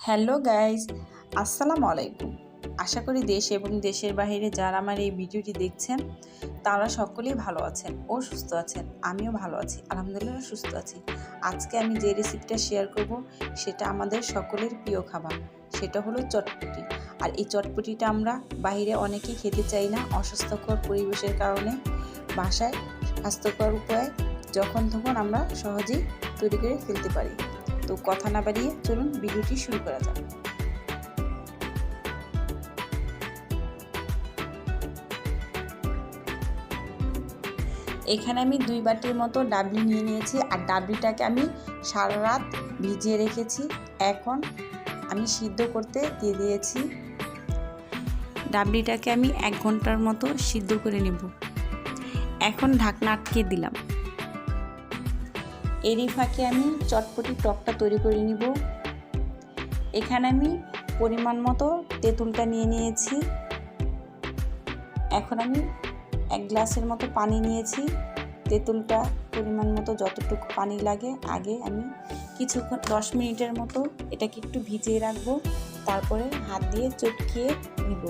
Hello guys আসসালামু আলাইকুম। আশা করি দেশ এবং দেশের বাইরে যারা আমার এই ভিডিওটি দেখছেন, তারা সকলেই ভালো আছেন ও সুস্থ আছেন। আমিও ভালো আছি, আলহামদুলিল্লাহ সুস্থ আছি। আজকে আমি যে রেসিপিটা শেয়ার করব, সেটা আমাদের সকলের প্রিয় খাবার, সেটা হলো চটপটি। আর এই চটপটিটা আমরা বাইরে অনেকেই খেতে চাই না, অস্বাস্থ্যকর পরিবেশের কারণে, বাসায় স্বাস্থ্যকর উপায়ে যখন তখন আমরা সহজেই তৈরি করে ফেলতে পারি। তো কথা না বাড়িয়ে চলুন ভিডিওটি শুরু করা যাক। এখানে আমি দুই বাটির মতো ডাবলি নিয়ে নিয়েছি, আর ডাবলিটাকে আমি সারা রাত ভিজিয়ে রেখেছি। এখন আমি সিদ্ধ করতে দিয়ে দিয়েছি। ডাবলিটাকে আমি এক ঘণ্টার মতো সিদ্ধ করে নেব। এখন ঢাকনা আটকে দিলাম। এরই ফাঁকে আমি চটপটি টকটা তৈরি করে নিব। এখানে আমি পরিমাণ মতো তেঁতুলটা নিয়ে নিয়েছি। এখন আমি এক গ্লাসের মতো পানি নিয়েছি। তেঁতুলটা পরিমাণ মতো যতটুকু পানি লাগে আগে আমি কিছুক্ষণ দশ মিনিটের মতো এটাকে একটু ভিজিয়ে রাখব। তারপরে হাত দিয়ে চটকিয়ে নিব।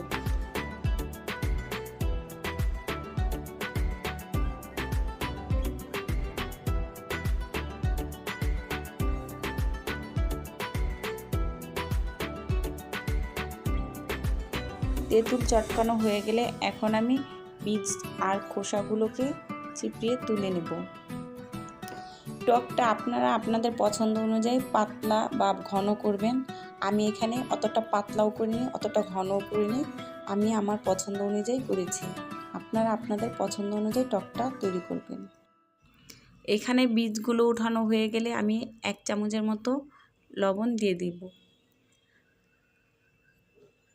তেঁতুল চটকানো হয়ে গেলে এখন আমি বীজ আর খোসাগুলোকে চিপড়িয়ে তুলে নেব। টকটা আপনারা আপনাদের পছন্দ অনুযায়ী পাতলা বা ঘন করবেন। আমি এখানে অতটা পাতলাও করিনি, অতটা ঘনও করিনি। আমি আমার পছন্দ অনুযায়ী করেছি। আপনারা আপনাদের পছন্দ অনুযায়ী টকটা তৈরি করবেন। এখানে বীজগুলো উঠানো হয়ে গেলে আমি এক চামচের মতো লবণ দিয়ে দিব।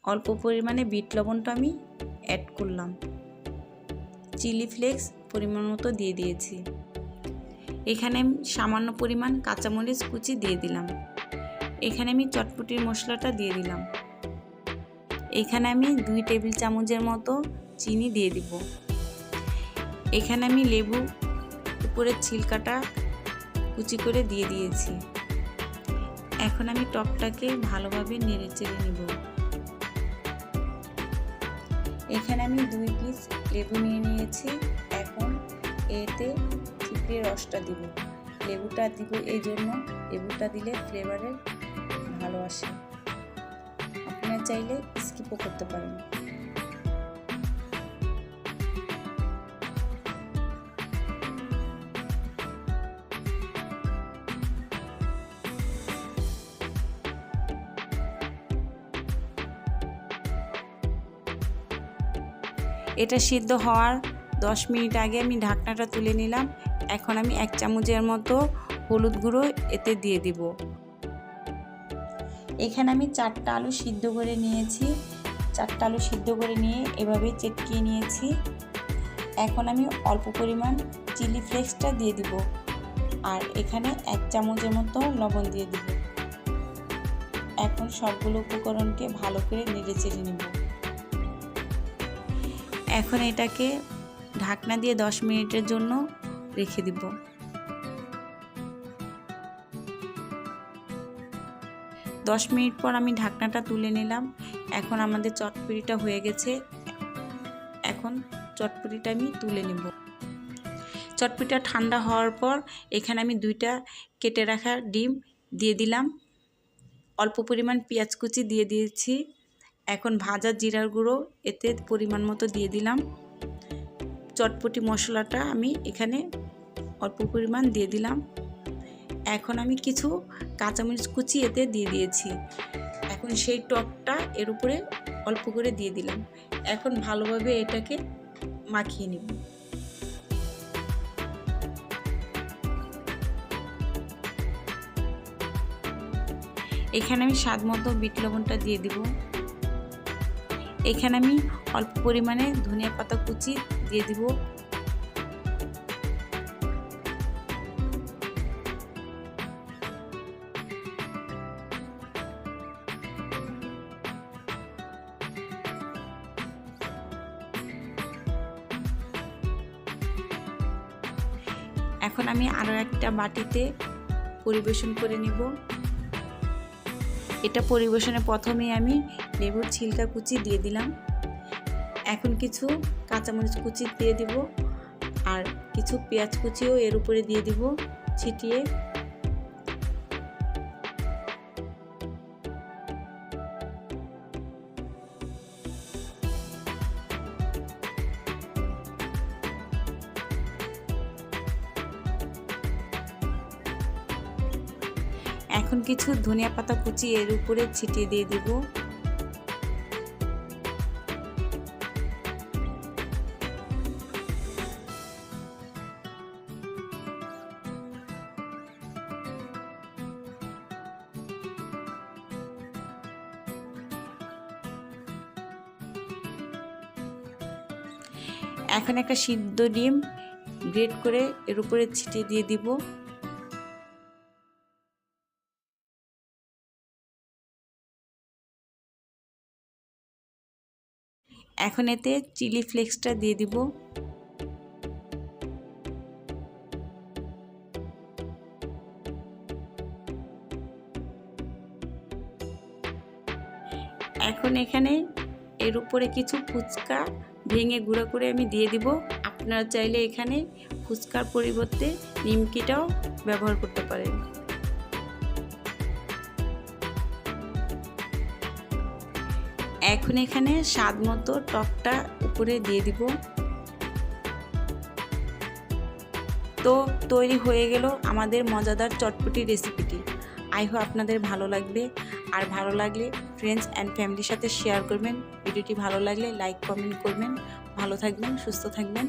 অল্প পরিমাণে বিট লবণটা আমি অ্যাড করলাম। চিলি ফ্লেক্স পরিমাণ মতো দিয়ে দিয়েছি। এখানে আমি সামান্য পরিমাণ কাঁচামরিচ কুচি দিয়ে দিলাম। এখানে আমি চটপটির মশলাটা দিয়ে দিলাম। এখানে আমি দুই টেবিল চামচের মতো চিনি দিয়ে দিব। এখানে আমি লেবু উপরের ছিলকাটা কুচি করে দিয়ে দিয়েছি। এখন আমি টকটাকে ভালোভাবে নেড়ে চেড়ে নেব। এখানে আমি দুই পিস লেবু নিয়ে নিয়েছি। এখন এতে চিপড়ে রসটা দিব। লেবুটা দিব এই জন্য। লেবুটা দিলে ফ্লেভারের ভালো আসে। আপনার চাইলে স্কিপও করতে পারেন। এটা সিদ্ধ হওয়ার দশ মিনিট আগে আমি ঢাকনাটা তুলে নিলাম। এখন আমি এক চামচের মতো হলুদ গুঁড়ো এতে দিয়ে দিব। এখানে আমি চারটা আলু সিদ্ধ করে নিয়েছি। চারটা আলু সিদ্ধ করে নিয়ে এভাবে চেটকিয়ে নিয়েছি। এখন আমি অল্প পরিমাণ চিলি ফ্লেক্সটা দিয়ে দিব। আর এখানে এক চামচের মতো লবণ দিয়ে দিব। এখন সবগুলো উপকরণকে ভালো করে নেড়ে চেড়ে নেব। এখন এটাকে ঢাকনা দিয়ে 10 মিনিটের জন্য রেখে দিব। দশ মিনিট পর আমি ঢাকনাটা তুলে নিলাম। এখন আমাদের চটপুরিটা হয়ে গেছে। এখন চটপুরিটা আমি তুলে নেব। চটপুরিটা ঠান্ডা হওয়ার পর এখানে আমি দুইটা কেটে রাখা ডিম দিয়ে দিলাম। অল্প পরিমাণ পেঁয়াজ কুচি দিয়ে দিয়েছি। এখন ভাজা জিরার গুঁড়ো এতে পরিমাণ মতো দিয়ে দিলাম। চটপটি মশলাটা আমি এখানে অল্প পরিমাণ দিয়ে দিলাম। এখন আমি কিছু কাঁচামরিচ কুচি এতে দিয়ে দিয়েছি। এখন সেই টকটা এর উপরে অল্প করে দিয়ে দিলাম। এখন ভালোভাবে এটাকে মাখিয়ে নেব। এখানে আমি স্বাদ মতো বিট লবণটা দিয়ে দিব। এখানে আমি অল্প পরিমাণে ধনিয়া পাতা কুচি দিয়ে দিব। এখন আমি আরও একটা বাটিতে পরিবেশন করে নিব। এটা পরিবেশনে প্রথমে আমি লেবুর ছিলকা কুচি দিয়ে দিলাম। এখন কিছু কাঁচামরিচ কুচি দিয়ে দিব আর কিছু পেঁয়াজ কুচিও এর উপরে দিয়ে দিব ছিটিয়ে। এখন কিছু ধনিয়া পাতা কুচি এর উপরে ছিটিয়ে দিয়ে দিব। এখন একটা সিদ্ধ ডিম গ্রেট করে এর উপরে ছিটিয়ে দিয়ে দিব। এখন এতে চিলি ফ্লেক্সটা দিয়ে দিব। এখন এখানে এর উপরে কিছু ফুচকা ভেঙে গুঁড়ো করে আমি দিয়ে দিব। আপনারা চাইলে এখানে ফুচকার পরিবর্তে নিমকিটাও ব্যবহার করতে পারেন। এখন এখানে স্বাদ মতো টকটা উপরে দিয়ে দিব। তো তৈরি হয়ে গেল আমাদের মজাদার চটপটি রেসিপিটি। আই হো আপনাদের ভালো লাগবে। আর ভালো লাগলে ফ্রেন্ডস অ্যান্ড ফ্যামিলির সাথে শেয়ার করবেন। ভিডিওটি ভালো লাগলে লাইক কমেন্ট করবেন। ভালো থাকবেন, সুস্থ থাকবেন।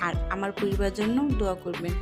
আর আমার পরিবার জন্য দোয়া করবেন।